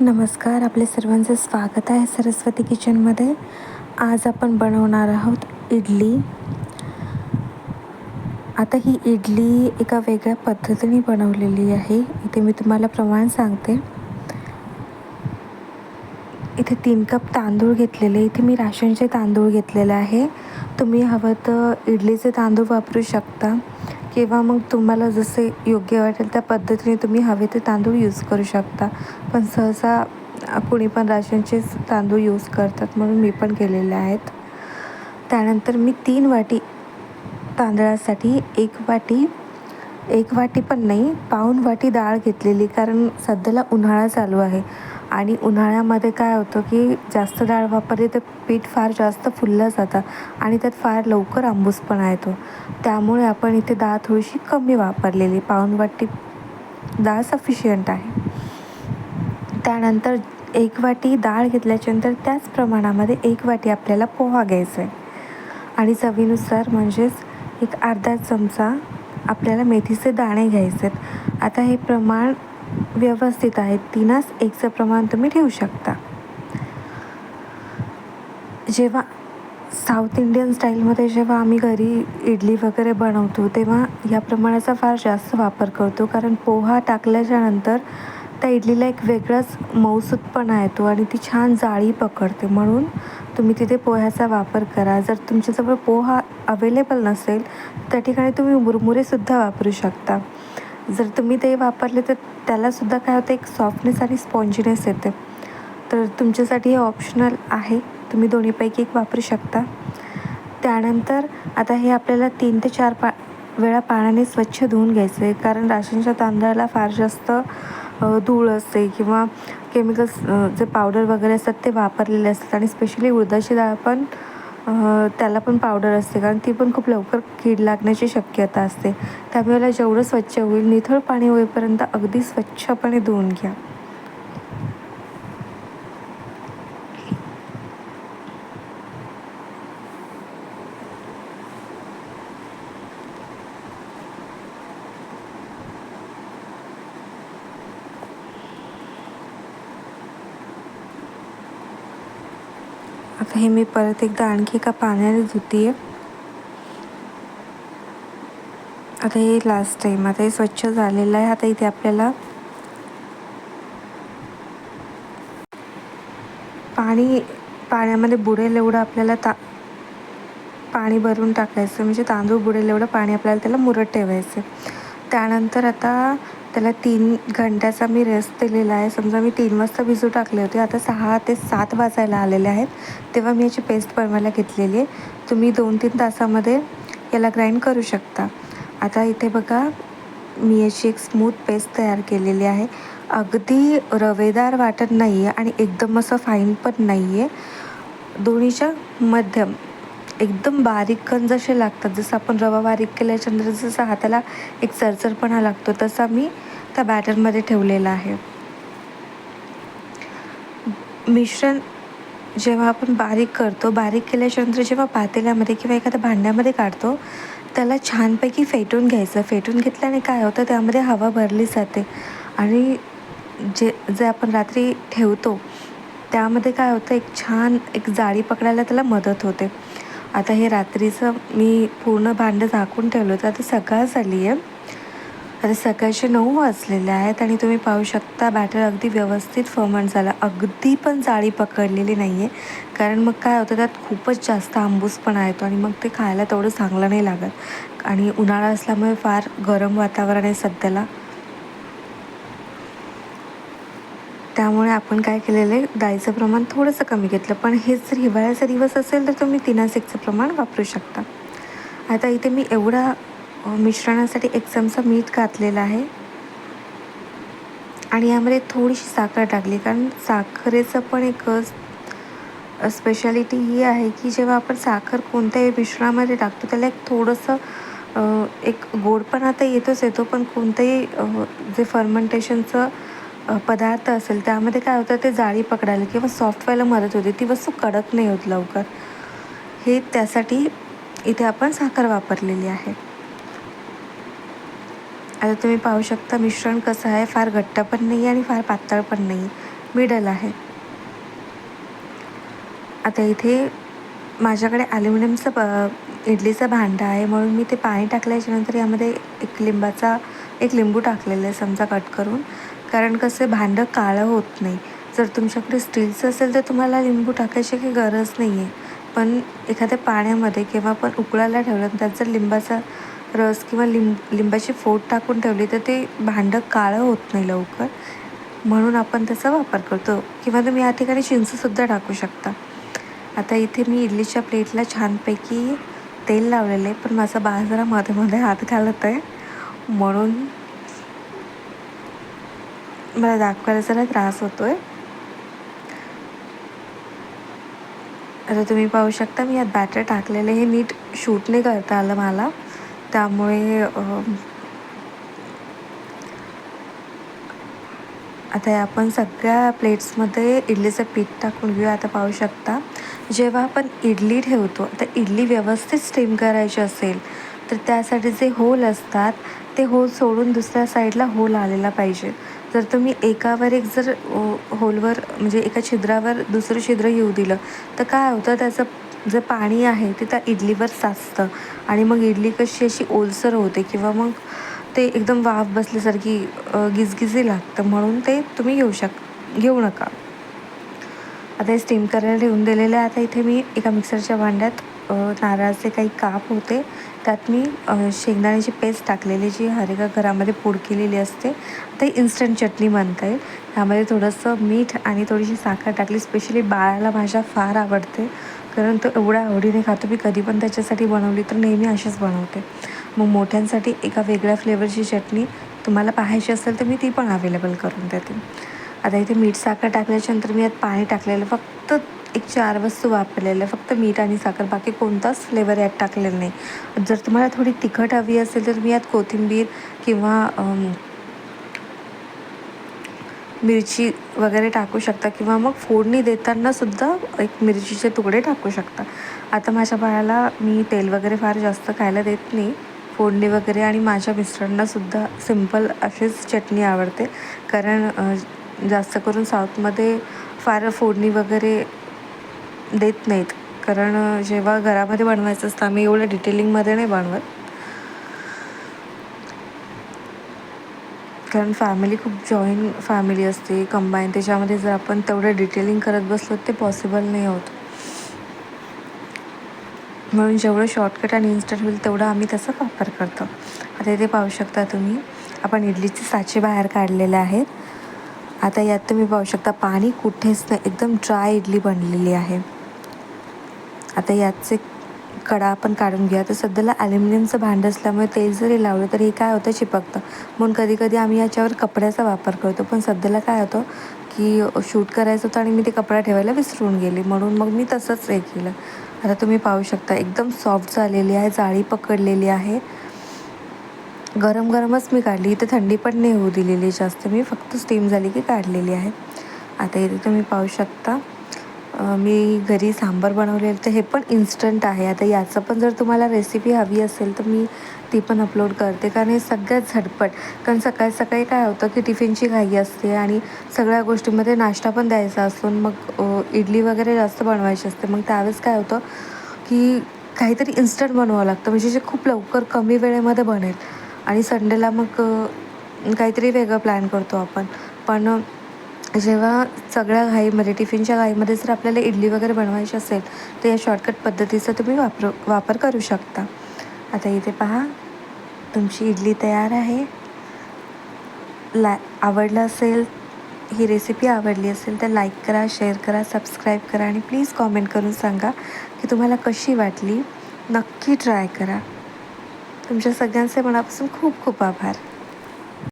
नमस्कार आपले सर्वांचं स्वागत आहे सरस्वती किचनमध्ये. आज आपण बनवणार आहोत इडली. आता ही इडली एका वेगळ्या पद्धतीने बनवलेली आहे. इथे मी तुम्हाला प्रमाण सांगते. इथे तीन कप तांदूळ घेतलेले. इथे मी राशनचे तांदूळ घेतलेले आहे. तुम्ही हवं तर इडलीचे तांदूळ वापरू शकता. किंवा मग तुम्हाला जसे योग्य वाटेल त्या पद्धतीने तुम्ही हवे ते तांदूळ यूज करू शकता. पण सहसा कुणी पण राशनचेच तांदूळ यूज करतात म्हणून मी पण केलेले आहेत. त्यानंतर मी तीन वाटी तांदळासाठी एक वाटी एक वाटी पण नाही पाऊण वाटी डाळ घेतलेली कारण सध्याला उन्हाळा चालू आहे. आणि उन्हाळ्यामध्ये काय होतं की जास्त डाळ वापरली तर पीठ फार जास्त फुललं जातं आणि त्यात फार लवकर आंबूसपणा येतो त्यामुळे आपण इथे डाळ थोडीशी कमी वापरलेली. पाऊणवाटी डाळ सफिशियंट आहे. त्यानंतर एक वाटी डाळ घेतल्याच्यानंतर त्याच प्रमाणामध्ये एक वाटी आपल्याला पोहा घ्यायचा आहे. आणि चवीनुसार म्हणजेच एक अर्धा चमचा आपल्याला मेथीचे दाणे घ्यायचे आहेत. आता हे प्रमाण व्यवस्थित आहेत. तीनच एकचं प्रमाण तुम्ही ठेवू शकता. जेव्हा साऊथ इंडियन स्टाईलमध्ये जेव्हा आम्ही घरी इडली वगैरे बनवतो तेव्हा या प्रमाणाचा फार जास्त वापर करतो. कारण पोहा टाकल्याच्यानंतर त्या इडलीला एक वेगळाच मऊसूतपणा येतो आणि ती छान जाळी पकडते. म्हणून तुम्ही तिथे पोह्याचा वापर करा. जर तुमच्याजवळ पोहा अवेलेबल नसेल त्या ठिकाणी तुम्ही मुरमुरेसुद्धा वापरू शकता. जर तुम्ही ते वापरले तर त्यालासुद्धा काय होतं एक सॉफ्टनेस आणि स्पॉन्जिनेस येते. तर तुमच्यासाठी हे ऑप्शनल आहे. तुम्ही दोन्हीपैकी एक वापरू शकता. त्यानंतर आता हे आपल्याला तीन ते चार पा वेळा पाण्याने स्वच्छ धुवून घ्यायचं आहे कारण राशनच्या तांदळाला फार जास्त धूळ असते किंवा केमिकल्स जे पावडर वगैरे असतात ते वापरलेले असतात. आणि स्पेशली उडदाची डाळ पण त्याला पण पावडर असते. कारण ती पण खूप लवकर कीड लागण्याची शक्यता असते. त्यावेळेला जेवढं स्वच्छ होईल निथळ पाणी होईपर्यंत अगदी स्वच्छपणे धुवून घ्या. आता हे मी परत एकदा आणखी एका पाण्याने धुते आता हे। लास्ट टाईम आता हे स्वच्छ झालेलं आहे. आता इथे आपल्याला पाणी पाण्यामध्ये बुडेल एवढं आपल्याला ता पाणी भरून टाकायचं. म्हणजे तांदूळ बुडेल एवढं पाणी आपल्याला त्याला मुरत ठेवायचं त्यानंतर आता त्याला तीन घंट्याचा मी रेस्ट दिलेला आहे. समजा मी तीन वाजता भिजू टाकले होते आता सहा ते सात वाजायला आलेले आहेत. तेव्हा मी याची पेस्ट बनवायला घेतलेली आहे. तुम्ही दोन तीन तासामध्ये याला ग्राइंड करू शकता. आता इथे बघा मी याची एक स्मूथ पेस्ट तयार केलेली आहे. अगदी रवेदार वाटत नाही आहे आणि एकदम असं फाईन पण नाही आहे दोन्हीच्या मध्यम एकदम बारीक कण जसे लागतात जसं आपण रवा बारीक केल्याच्यानंतर जसं हाताला एक चरचरपणा लागतो तसा मी त्या बॅटरमध्ये ठेवलेला आहे. मिश्रण जेव्हा आपण बारीक करतो बारीक केल्याच्यानंतर जेव्हा पातेल्यामध्ये किंवा एखाद्या भांड्यामध्ये काढतो त्याला छानपैकी फेटून घ्यायचं. फेटून घेतल्याने काय होतं त्यामध्ये हवा भरली जाते. आणि जे जे आपण रात्री ठेवतो त्यामध्ये काय होतं एक छान एक जाळी पकडायला त्याला मदत होते. आता हे रात्रीचं मी पूर्ण भांडं झाकून ठेवलं होतं. आता सकाळ झाली आहे. आता सकाळचे नऊ वाजलेले आहेत आणि तुम्ही पाहू शकता बॅटर अगदी व्यवस्थित फर्मंट झाला. अगदी पण जाळी पकडलेली नाही आहे कारण मग काय होतं त्यात खूपच जास्त आंबूसपणा येतो आणि मग ते खायला तेवढं चांगलं नाही लागत. आणि उन्हाळा असल्यामुळे फार गरम वातावरण आहे सध्याला. त्यामुळे आपण काय केलेलं आहे डाळीचं प्रमाण थोडंसं कमी घेतलं. पण हेच जर हिवाळ्याचा दिवस असेल तर तुम्ही तिनासिकचं एकचं प्रमाण वापरू शकता. आता इथे मी एवढा मिश्रणासाठी एक चमचा मीठ घातलेला आहे. आणि यामध्ये थोडीशी साखर टाकली कारण साखरेचं पण एक स्पेशालिटी ही आहे की जेव्हा आपण साखर कोणत्याही मिश्रणामध्ये टाकतो त्याला एक थोडंसं एक गोडपणा तर येतोच येतो पण कोणतंही जे फर्मेंटेशनचं पदार्थ असेल त्यामध्ये काय होतं ते जाळी पकडायला किंवा सॉफ्ट व्हायला मदत होते ती वस्तू कडक नाही होत लवकर. हे त्यासाठी इथे आपण साखर वापरलेली आहे. आता तुम्ही पाहू शकता मिश्रण कसं आहे फार घट्ट पण नाही आणि फार पातळ पण नाही मिडल आहे. आता इथे माझ्याकडे ॲल्युमिनियमचं प इडलीचं भांडं आहे म्हणून मी ते पाणी टाकल्याच्यानंतर यामध्ये एक लिंबाचा एक लिंबू टाकलेलं आहे समजा कट करून. कारण कसं भांडं काळं होत नाही. जर तुमच्याकडे स्टीलचं असेल तर तुम्हाला लिंबू टाकायची काही गरज नाही आहे पण एखाद्या पाण्यामध्ये किंवा आपण उकळायला ठेवलं त्यात जर लिंबाचा रस किंवा लिंब लिंबाची फोड टाकून ठेवली तर ते भांडं काळं होत नाही लवकर. म्हणून आपण त्याचा वापर करतो. किंवा तुम्ही या ठिकाणी चिंचसुद्धा टाकू शकता. आता इथे मी इडलीच्या प्लेटला छानपैकी तेल लावलेलं आहे पण माझा बाळ जरा मध्ये मध्ये हात घालत आहे. म्हणून मला दाखवायला जरा त्रास होतो आहे आता तुम्ही पाहू शकता मी यात बॅटर टाकलेले हे नीट शूट नाही करता आलं मला. त्यामुळे आता आपण सगळ्या प्लेट्समध्ये इडलीचं पीठ टाकून घेऊ आता पाहू शकता जेव्हा आपण इडली ठेवतो आता इडली व्यवस्थित स्टीम करायची असेल तर त्यासाठी जे होल असतात ते होल सोडून दुसऱ्या साईडला होल आलेला पाहिजे. जर तुम्ही एकावर एक जर होलवर म्हणजे एका छिद्रावर दुसरं छिद्र येऊ दिलं तर काय होतं? त्याचं जे पाणी आहे ते त्या इडलीवर साचतं आणि मग इडली कशी अशी ओलसर होते किंवा मग ते एकदम वाफ बसल्यासारखी गिजगिजी लागतं म्हणून ते तुम्ही घेऊ शक घेऊ नका. आता हे स्टीम करायला ठेवून दिलेलं आहे. आता इथे मी एका मिक्सरच्या भांड्यात नारळाचे काही काप होते. त्यात मी शेंगदाण्याची पेस्ट टाकलेली जी हरेका घरामध्ये पूड केलेली असते ते इन्स्टंट चटणी म्हणता येईल त्यामध्ये थोडंसं मीठ आणि थोडीशी साखर टाकली. स्पेशली बाळाला भाज्या फार आवडते. कारण तो एवढ्या आवडीने खातो. मी कधी पण त्याच्यासाठी बनवली तर नेहमी अशीच बनवते. मग मोठ्यांसाठी एका वेगळ्या फ्लेवरची चटणी तुम्हाला पाहायची असेल तर मी ती पण अवेलेबल करून देते. आता इथे मीठ साखर टाकल्याच्यानंतर मी यात पाणी टाकलेलं. फक्त एक चार वस्तू वापरलेल्या फक्त मीठ आणि साखर बाकी कोणताच फ्लेवर यात टाकलेला नाही. जर तुम्हाला थोडी तिखट हवी असेल तर मी यात कोथिंबीर किंवा मिरची वगैरे टाकू शकता किंवा मग फोडणी देतानासुद्धा एक मिरचीचे तुकडे टाकू शकता. आता माझ्या बाळाला मी तेल वगैरे फार जास्त खायला देत नाही. फोडणी वगैरे आणि माझ्या मिस्टरांनासुद्धा सिंपल अशीच चटणी आवडते. कारण जास्त करून साऊथमध्ये फार फोडणी वगैरे देत नाहीत. कारण जेव्हा घरामध्ये बनवायचं असतं आम्ही एवढं डिटेलिंगमध्ये नाही बनवत. कारण फॅमिली खूप जॉईंट फॅमिली असते. कंबाईन त्याच्यामध्ये जर आपण तेवढं डिटेलिंग करत बसलो ते पॉसिबल नाही होत. म्हणून जेवढं शॉर्टकट आणि इन्स्टंट होईल तेवढं आम्ही त्याचा वापर करतो. आता इथे पाहू शकता तुम्ही आपण इडलीचे साचे बाहेर काढलेले आहेत. आता यात तुम्ही पाहू शकता पाणी कुठेच नाही. एकदम ड्राय इडली बनलेली आहे. आता याचे कडा आपण काढून घ्या तर सध्याला ॲल्युमिनियमचं भांडं असल्यामुळे तेल जरी लावलं तरी हे काय होतं? चिपकतं. म्हणून कधी कधी आम्ही याच्यावर कपड्याचा वापर करतो. पण सध्याला काय होतं की शूट करायचं होतं आणि मी ते कपडा ठेवायला विसरून गेली. म्हणून मग मी तसंच हे केलं. आता तुम्ही पाहू शकता एकदम सॉफ्ट झालेली आहे जाळी पकडलेली आहे. गरम गरमच मी काढली. इथे थंडी पण नाही होऊ दिलेली जास्त. मी फक्त स्टीम झाली की काढलेली आहे. आता इथे तुम्ही पाहू शकता. मी घरी सांबार बनवलेलं तर हे पण इन्स्टंट आहे. आता याचं पण जर तुम्हाला रेसिपी हवी असेल तर मी ती पण अपलोड करते. कारण हे सगळ्यात झटपट. कारण सकाळी सकाळी काय होतं की टिफिनची घाई असते आणि सगळ्या गोष्टीमध्ये नाश्ता पण द्यायचा असतो. मग इडली वगैरे जास्त बनवायची असते. मग त्यावेळेस काय होतं की काहीतरी इन्स्टंट बनवावं लागतं. म्हणजे जे खूप लवकर कमी वेळेमध्ये बनेल. आणि संडेला मग काहीतरी वेगळं प्लॅन करतो आपण. पण जेव्हा सगळ्या घाईमध्ये टिफिनच्या घाईमध्ये जर आपल्याला इडली वगैरे बनवायची असेल तर या शॉर्टकट पद्धतीचा तुम्ही वापर वापर करू शकता. आता इथे पहा तुमची इडली तयार आहे. ला आवडलं असेल ही रेसिपी आवडली असेल तर लाईक करा शेअर करा सबस्क्राईब करा आणि प्लीज कॉमेंट करून सांगा की तुम्हाला कशी वाटली. नक्की ट्राय करा. तुमच्या सगळ्यांचे मनापासून खूप खूप आभार.